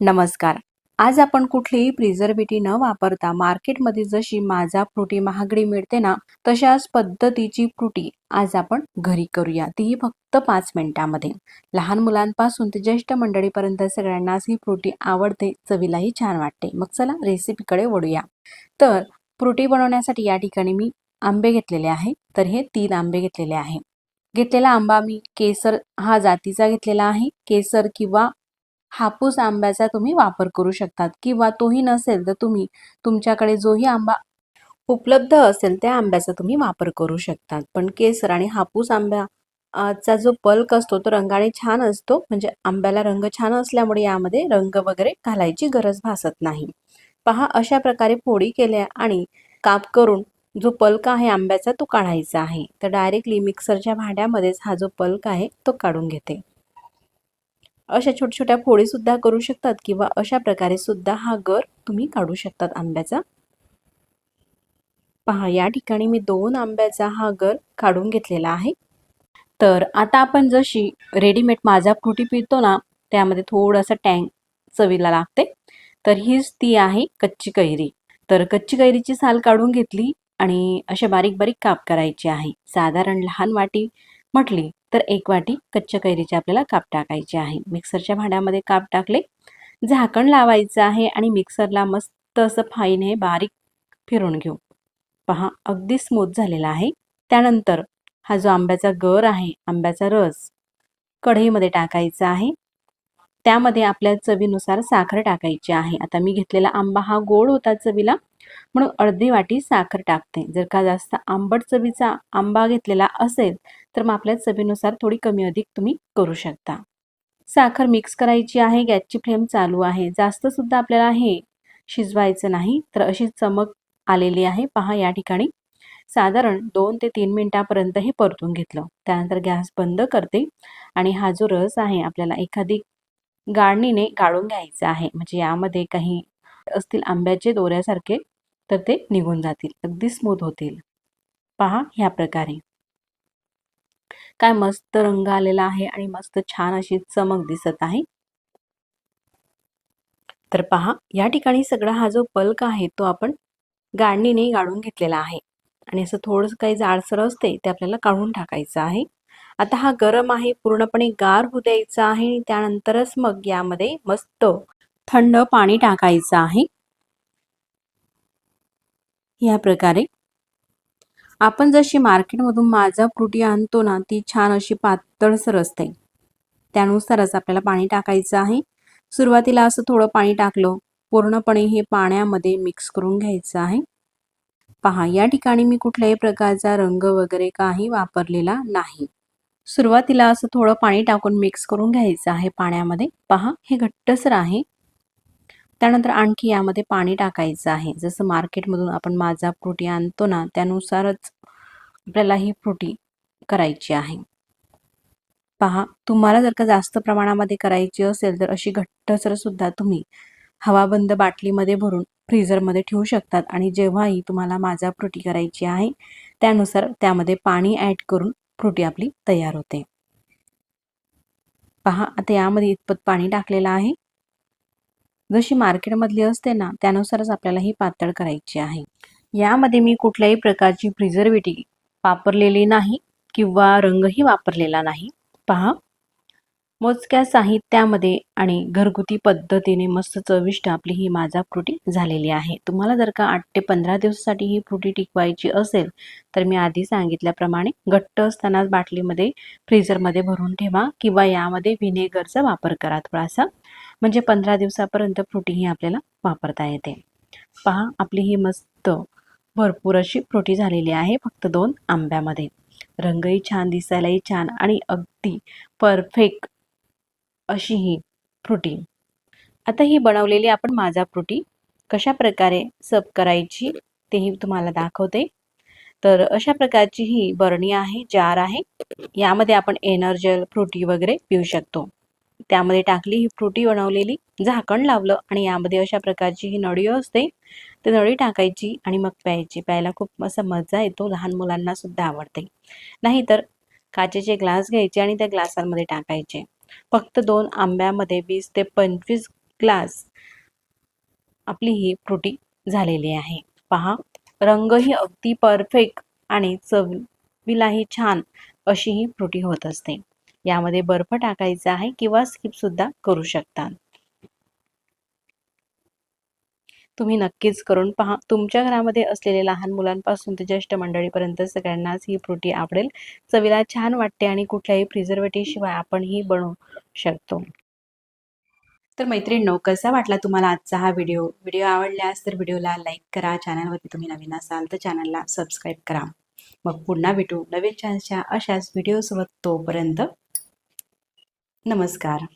नमस्कार. आज आपण कुठलीही प्रिझर्वेटी न वापरता मार्केटमध्ये जशी माझा फ्रुटी महागडी मिळते ना तशाच पद्धतीची फ्रुटी आज आपण घरी करूया. तीही फक्त पाच मिनिटामध्ये. लहान मुलांपासून ते ज्येष्ठ मंडळीपर्यंत सगळ्यांनाच ही फ्रुटी आवडते चवीलाही छान वाटते. मग चला रेसिपीकडे वळूया. तर फ्रुटी बनवण्यासाठी या ठिकाणी मी आंबे घेतलेले आहे. तर हे तीन आंबे घेतलेले आहे. घेतलेला आंबा मी केसर हा जातीचा घेतलेला आहे. केसर किंवा हापूस आंब्याचा तुम्ही वापर करू शकतात. किंवा तोही नसेल तर तुम्ही तुमच्याकडे जोही आंबा उपलब्ध असेल त्या आंब्याचा तुम्ही वापर करू शकतात. पण केसर आणि हापूस आंब्या चा जो पल्क असतो तो रंगाने छान असतो. म्हणजे आंब्याला रंग छान असल्यामुळे यामध्ये रंग वगैरे घालायची गरज भासत नाही. पहा अशा प्रकारे फोडी केल्या आणि काप करून जो पल्क आहे आंब्याचा तो काढायचा आहे. तर डायरेक्टली मिक्सरच्या भांड्यामध्येच हा जो पल्क आहे तो काढून घेते. अशा छोट्या छोट्या फोळीसुद्धा करू शकतात किंवा अशा प्रकारे सुद्धा हा गर तुम्ही काढू शकतात आंब्याचा. पहा या ठिकाणी मी दोन आंब्याचा हा गर काढून घेतलेला आहे. तर आता आपण जशी रेडीमेड माझा फ्रुटी पितो ना त्यामध्ये थोडंसं टँग चवीला लागते. तर हीच ती आहे कच्ची कैरी. तर कच्ची कैरीची साल काढून घेतली आणि असे बारीक बारीक काप करायचे आहे. साधारण लहान वाटी म्हटली तर एक वाटी कच्च्या कैरीचे आपल्याला काप टाकायचे आहे. मिक्सरच्या भांड्यामध्ये काप टाकले झाकण लावायचं आहे आणि मिक्सरला मस्त असं फाईन हे बारीक फिरून घेऊ. पहा अगदी स्मूथ झालेला आहे. त्यानंतर हा जो आंब्याचा गर आहे आंब्याचा रस कढईमध्ये टाकायचा आहे. त्यामध्ये आपल्या चवीनुसार साखर टाकायची आहे. आता मी घेतलेला आंबा हा गोड होता चवीला म्हणून अर्धी वाटी साखर टाकते. जर का जास्त आंबट चवीचा आंबा घेतलेला असेल तर मग आपल्या चवीनुसार थोडी कमी अधिक तुम्ही करू शकता. साखर मिक्स करायची आहे गॅसची फ्लेम चालू आहे. जास्त सुद्धा आपल्याला हे शिजवायचं नाही तर अशी चमक आलेली आहे. पहा या ठिकाणी साधारण दोन ते तीन मिनिटापर्यंत हे परतून घेतलं. त्यानंतर गॅस बंद करते आणि हा जो रस आहे आपल्याला एखादी गाळणीने गाळून घ्यायचं आहे. म्हणजे यामध्ये काही असतील आंब्याचे दोऱ्यासारखे तर ते निघून जातील. अगदी स्मूथ होतील. पहा ह्या प्रकारे. काय मस्त रंग आलेला आहे आणि मस्त छान अशी चमक दिसत आहे. तर पहा या ठिकाणी सगळा हा जो पल्क आहे तो आपण गाळणीने गाळून घेतलेला आहे. आणि असं थोडंसं काही जाडसर असते ते आपल्याला काढून टाकायचं आहे. आता हा गरम आहे पूर्णपणे गार होऊ द्यायचा आहे आणि त्यानंतरच मग यामध्ये मस्त थंड पाणी टाकायचं आहे. या प्रकारे. आपण जशी मार्केटमधून माझा फ्रुटी आणतो ना ती छान अशी पातळसर असते त्यानुसारच आपल्याला पाणी टाकायचं आहे. सुरुवातीला असं थोडं पाणी टाकलं पूर्णपणे हे पाण्यामध्ये मिक्स करून घ्यायचं आहे. पहा या ठिकाणी मी कुठल्याही प्रकारचा रंग वगैरे काही वापरलेला नाही. सुरुवातीला असं थोडं पाणी टाकून मिक्स करून घ्यायचं आहे पाण्यामध्ये. पहा हे घट्टसर आहे. त्यानंतर आणखी यामध्ये पाणी टाकायचं आहे. जसं मार्केटमधून आपण माझा फ्रुटी आणतो ना त्यानुसारच आपल्याला ही फ्रुटी करायची आहे. पहा तुम्हाला जर का जास्त प्रमाणामध्ये करायची असेल तर अशी घट्टसर सुद्धा तुम्ही हवाबंद बाटलीमध्ये भरून फ्रीझरमध्ये ठेवू शकतात. आणि जेव्हाही तुम्हाला माझा फ्रुटी करायची आहे त्यानुसार त्यामध्ये पाणी ॲड करून फ्रुटी आपली तयार होते. पहा आता यामध्ये इतपत पाणी टाकलेलं आहे. जशी मार्केटमधली असते ना त्यानुसारच आपल्याला ही पातळ करायची आहे. यामध्ये मी कुठल्याही प्रकारची प्रिझर्वेटिव्ह वापरलेली नाही किंवा रंगही वापरलेला नाही. पहा. मोजक्या साहित्यामध्ये आणि घरगुती पद्धतीने मस्त चविष्ट आपली ही माझा फ्रुटी झालेली आहे. तुम्हाला जर का आठ ते पंधरा दिवसासाठी ही फ्रुटी टिकवायची असेल तर मी आधी सांगितल्याप्रमाणे घट्ट असतानाच बाटलीमध्ये फ्रीझरमध्ये भरून ठेवा किंवा यामध्ये व्हिनेगरचा वापर करा थोडासा. म्हणजे पंधरा दिवसापर्यंत फ्रुटी ही आपल्याला वापरता येते. पहा आपली ही मस्त भरपूर अशी फ्रुटी झालेली आहे फक्त दोन आंब्यामध्ये. रंगही छान दिसायलाही छान आणि अगदी परफेक्ट अशी ही फ्रुटी आता ही बनवलेली आपण माझा फ्रुटी कशा प्रकारे सर्व करायची तेही तुम्हाला दाखवते. तर अशा प्रकारची ही बरणी आहे जार आहे. यामध्ये आपण एनर्जल फ्रुटी वगैरे पिऊ शकतो. त्यामध्ये टाकली ही फ्रुटी बनवलेली झाकण लावलं आणि यामध्ये अशा प्रकारची ही नळी असते. ती नळी टाकायची आणि मग प्यायची. प्यायला खूप असा मजा येतो लहान मुलांना सुद्धा आवडते. नाहीतर काचेचे ग्लास घ्यायचे आणि त्या ग्लासांमध्ये टाकायचे. फक्त दोन आंब्यामध्ये वीस ते पंचवीस ग्लास आपली ही फ्रुटी झालेली आहे. पहा रंगही अगदी परफेक्ट आणि चवीलाही छान अशी ही फ्रुटी होत असते. यामध्ये बर्फ टाकायचा आहे किंवा स्किप सुद्धा करू शकतात तुम्ही नक्कीच करून पहा. तुमच्या घरामध्ये असलेले लहान मुलांपासून ते ज्येष्ठ मंडळीपर्यंत सगळ्यांनाच ही फ्रुटी आवडेल. चवीला छान वाटते आणि कुठल्याही प्रिझर्वेटिव्ह शिवाय आपण ही बनवू शकतो. तर मैत्रिणींनो कसा वाटला तुम्हाला आजचा हा व्हिडिओ? व्हिडिओ आवडल्यास तर व्हिडिओला लाईक करा. चॅनलवरती तुम्ही नवीन असाल तर चॅनलला सबस्क्राईब करा. मग पुन्हा भेटू नवीन छानशा अशाच व्हिडिओसोबत तोपर्यंत नमस्कार.